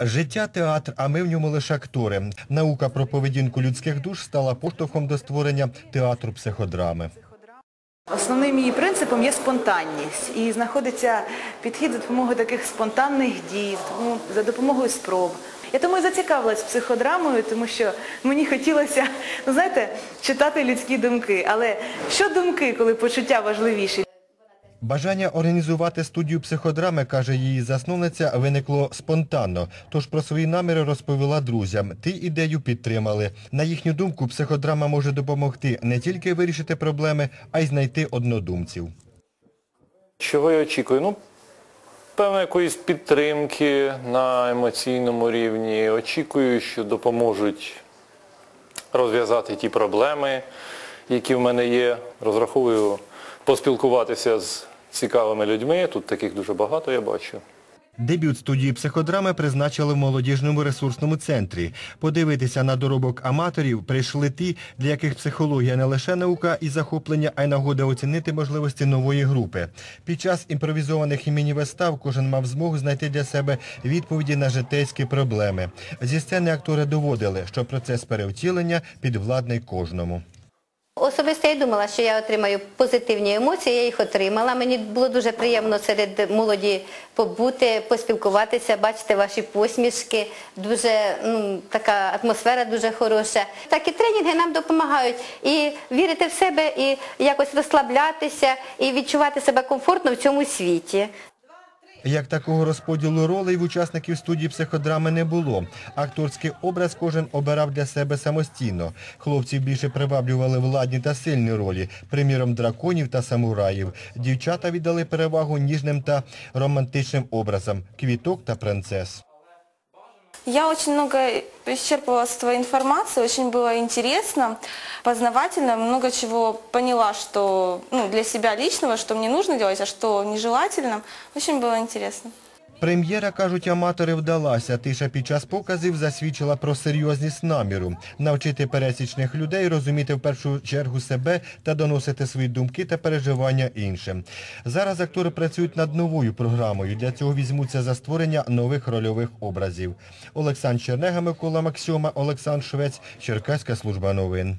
Життя театр, а ми в ньому лише актори. Наука про поведінку людських душ стала поштовхом до створення театру психодрами. Основним її принципом є спонтанність. І знаходиться підхід за допомогою таких спонтанних дій, за допомогою- спроб. Я тому і зацікавилась психодрамою, тому що мені хотілося, ну знаєте, читати людські думки. Але що думки, коли почуття важливіші? Бажання організувати студію психодрами, каже її засновниця, виникло спонтанно. Тож про свої наміри розповіла друзям. Ті ідею підтримали. На їхню думку, психодрама може допомогти не тільки вирішити проблеми, а й знайти однодумців. Чого я очікую? Ну, певно, якоїсь підтримки на емоційному рівні. Очікую, що допоможуть розв'язати ті проблеми, які в мене є. Розраховую поспілкуватися з цікавими людьми. Тут таких дуже багато я бачу. Дебют студії психодрами призначили в молодіжному ресурсному центрі. Подивитися на доробок аматорів прийшли ті, для яких психологія не лише наука і захоплення, а й нагода оцінити можливості нової групи. Під час імпровізованих і міні-вистав кожен мав змогу знайти для себе відповіді на житейські проблеми. Зі сцени актори доводили, що процес перевтілення підвладний кожному. Особисто я думала, що я отримаю позитивні емоції, я їх отримала. Мені було дуже приємно серед молоді побути, поспілкуватися, бачити ваші посмішки. Дуже ну, така атмосфера дуже хороша. Такі тренінги нам допомагають і вірити в себе, і якось розслаблятися, і відчувати себе комфортно в цьому світі. Як такого розподілу ролей в учасників студії психодрами не було. Акторський образ кожен обирав для себе самостійно. Хлопців більше приваблювали владні та сильні ролі, приміром драконів та самураїв. Дівчата віддали перевагу ніжним та романтичним образам квіток та принцес. Я очень много исчерпывала своей информации, очень было интересно, познавательно, много чего поняла, что ну, для себя личного, что мне нужно делать, а что нежелательно. Очень было интересно. Прем'єра, кажуть аматори, вдалася. Тиша під час показів засвідчила про серйозність наміру. Навчити пересічних людей розуміти в першу чергу себе та доносити свої думки та переживання іншим. Зараз актори працюють над новою програмою. Для цього візьмуться за створення нових рольових образів. Олександр Чернега, Микола Максьома, Олександр Швець, Черкаська служба новин.